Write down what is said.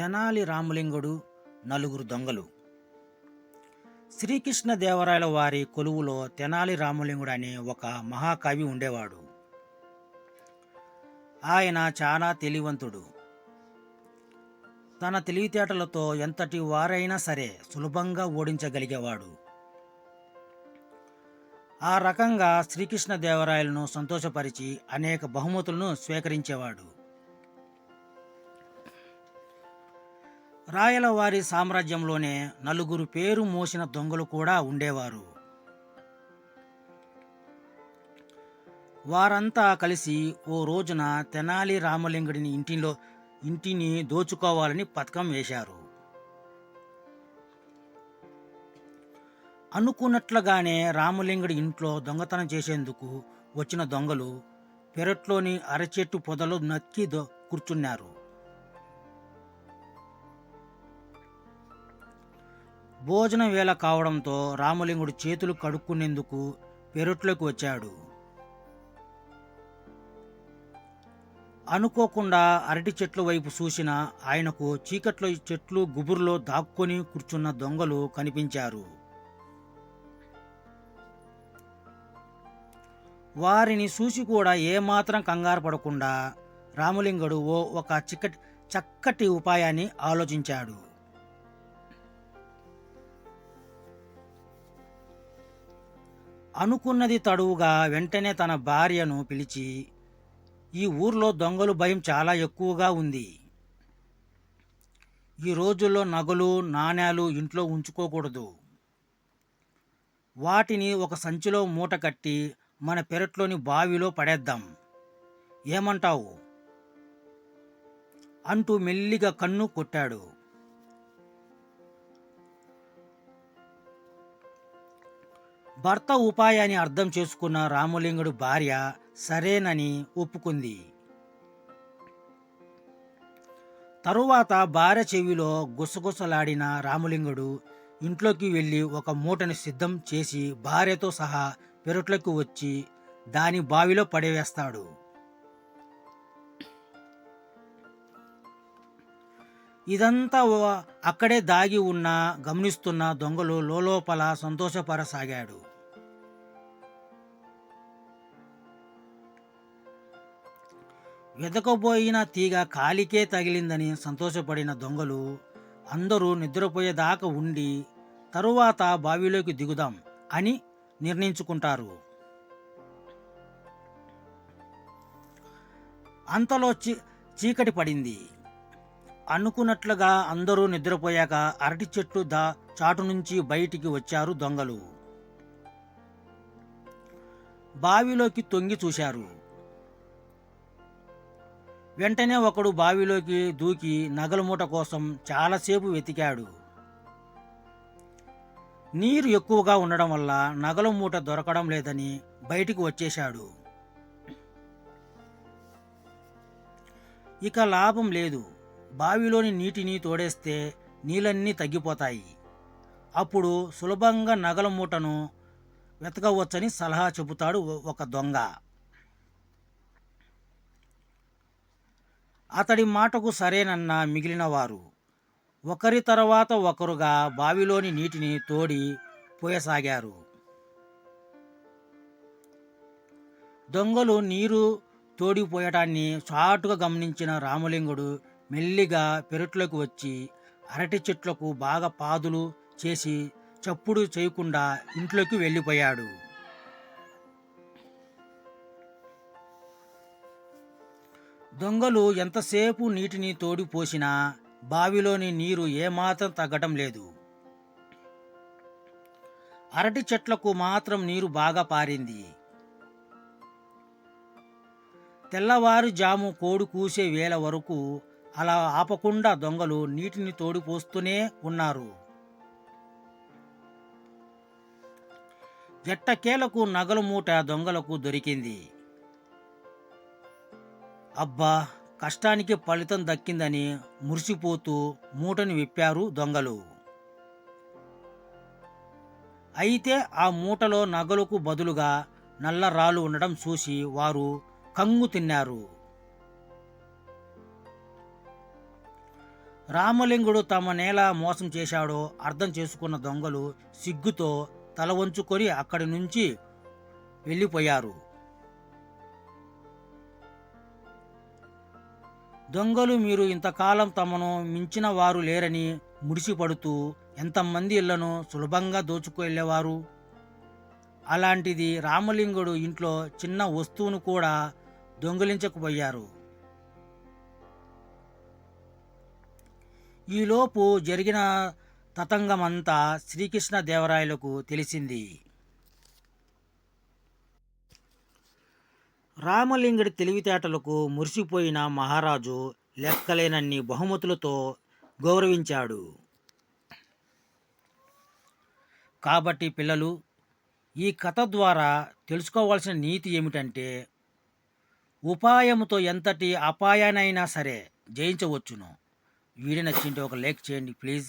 తెనాలి రామలింగుడు నలుగురు దొంగలు. శ్రీకృష్ణ దేవరాయల వారి కొలువులో తెనాలి రామలింగుడు అనే ఒక మహాకవి ఉండేవాడు. ఆయన చాలా తెలివంతుడు. తన తెలివితేటలతో ఎంతటి వారైనా సరే సులభంగా ఓడించగలిగేవాడు. ఆ రకంగా శ్రీకృష్ణ దేవరాయలను సంతోషపరిచి అనేక బహుమతులను స్వీకరించేవాడు. రాయలవారి సామ్రాజ్యంలోనే నలుగురు పేరు మోసిన దొంగలు కూడా ఉండేవారు. వారంతా కలిసి ఓ రోజున తెనాలి రామలింగుడిని ఇంటిలో ఇంటిని దోచుకోవాలని పథకం వేశారు. అనుకున్నట్లుగానే రామలింగుడి ఇంట్లో దొంగతనం చేసేందుకు వచ్చిన దొంగలు పెరట్లోని అరచెట్టు పొదలు నక్కి దొ కూర్చున్నారు. భోజన వేళ కావడంతో రామలింగుడు చేతులు కడుక్కునేందుకు పెరట్లోకి వచ్చాడు. అనుకోకుండా అరటి చెట్ల వైపు చూసిన ఆయనకు చీకట్లో చెట్లు గుబురులో దాక్కొని కూర్చున్న దొంగలు కనిపించారు. వారిని చూసి కూడా ఏమాత్రం కంగారు పడకుండా రామలింగుడు ఓ ఒక చిక్కటి చక్కటి ఉపాయాన్ని ఆలోచించాడు. అనుకున్నది తడువుగా వెంటనే తన భార్యను పిలిచి ఈ ఊర్లో దొంగలు భయం చాలా ఎక్కువగా ఉంది. ఈ రోజుల్లో నగలు నాణేలు ఇంట్లో ఉంచుకోకూడదు. వాటిని ఒక సంచిలో మూట కట్టి మన పెరట్లోని బావిలో పడేద్దాం. ఏమంటావు? అంటూ మెల్లిగా కన్ను కొట్టాడు. భర్త ఉపాయాన్ని అర్థం చేసుకున్న రామలింగుడు భార్య సరేనని ఒప్పుకుంది. తరువాత భార్య చెవిలో గుసగుసలాడిన రామలింగుడు ఇంట్లోకి వెళ్ళి ఒక మూటని సిద్ధం చేసి భార్యతో సహా పెరట్లోకి వచ్చి దాని బావిలో పడేవేస్తాడు. ఇదంతా ఓ- అక్కడే దాగి ఉన్న గమనిస్తున్న దొంగలు లోలోపల సంతోషపరసాగాడు. వెతకబోయిన తీగ కాలికే తగిలిందని సంతోషపడిన దొంగలు అందరూ నిద్రపోయేదాకా ఉండి తరువాత బావిలోకి దిగుదాం అని నిర్ణయించుకుంటారు. అంతలో చీ చీకటి పడింది. అనుకున్నట్లుగా అందరూ నిద్రపోయాక అరటి చెట్టు దా చాటు నుంచి బయటికి వచ్చారు దొంగలు. బావిలోకి తొంగి చూశారు. వెంటనే ఒకడు బావిలోకి దూకి నగల మూట కోసం చాలాసేపు వెతికాడు. నీరు ఎక్కువగా ఉండడం వల్ల నగల మూట దొరకడం లేదని బయటికి వచ్చేశాడు. ఇక లాభం లేదు. బావిలోని నీటిని తోడేస్తే నీళ్ళన్నీ తగ్గిపోతాయి. అప్పుడు సులభంగా నగల మూటను వెతకవచ్చని సలహా చెబుతాడు ఒక దొంగ. అతడి మాటకు సరేనన్న మిగిలిన వారు ఒకరి తర్వాత ఒకరుగా బావిలోని నీటిని తోడి పోయసాగారు. దొంగలు నీరు తోడిపోయటాన్ని చాటుగా గమనించిన రామలింగుడు మెల్లిగా పెరట్లోకి వచ్చి అరటి చెట్లకు బాగా పాదులు చేసి చప్పుడు చేయకుండా ఇంట్లోకి వెళ్ళిపోయాడు. దొంగలు ఎంతసేపు నీటిని తోడిపోసినా బావిలోని నీరు ఏమాత్రం తగ్గటం లేదు. అరటి చెట్లకు మాత్రం నీరు బాగా పారింది. తెల్లవారుజాము కోడి కూసే వేళ వరకు అలా ఆపకుండా దొంగలు నీటిని తోడిపోస్తూనే ఉన్నారు. ఎట్టకేలకు నగలు మూట దొంగలకు దొరికింది. అబ్బా కష్టానికి ఫలితం దక్కిందని మురిసిపోతూ మూటను విప్పారు దొంగలు. అయితే ఆ మూటలో నగలకు బదులుగా నల్ల రాళ్ళు ఉండడం చూసి వారు కంగు తిన్నారు. రామలింగుడు తమ నేల మోసం చేశాడో అర్థం చేసుకున్న దొంగలు సిగ్గుతో తల వంచుకొని అక్కడి నుంచి వెళ్ళిపోయారు. దొంగలు మీరు ఇంతకాలం తమను మించిన వారు లేరని ముడిసిపడుతూ ఎంతమంది ఇళ్ళను సులభంగా దోచుకెళ్ళేవారు అలాంటిది రామలింగుడు ఇంట్లో చిన్న వస్తువును కూడా దొంగిలించకపోయారు. ఈలోపు జరిగిన తతంగమంతా శ్రీకృష్ణదేవరాయలకు తెలిసింది. రామలింగుడి తెలివితేటలకు మురిసిపోయిన మహారాజు లెక్కలేనన్ని బహుమతులతో గౌరవించాడు. కాబట్టి పిల్లలు ఈ కథ ద్వారా తెలుసుకోవాల్సిన నీతి ఏమిటంటే ఉపాయముతో ఎంతటి అపాయానైనా సరే జయించవచ్చును. వీడియో నచ్చింటే ఒక లైక్ చేయండి ప్లీజ్.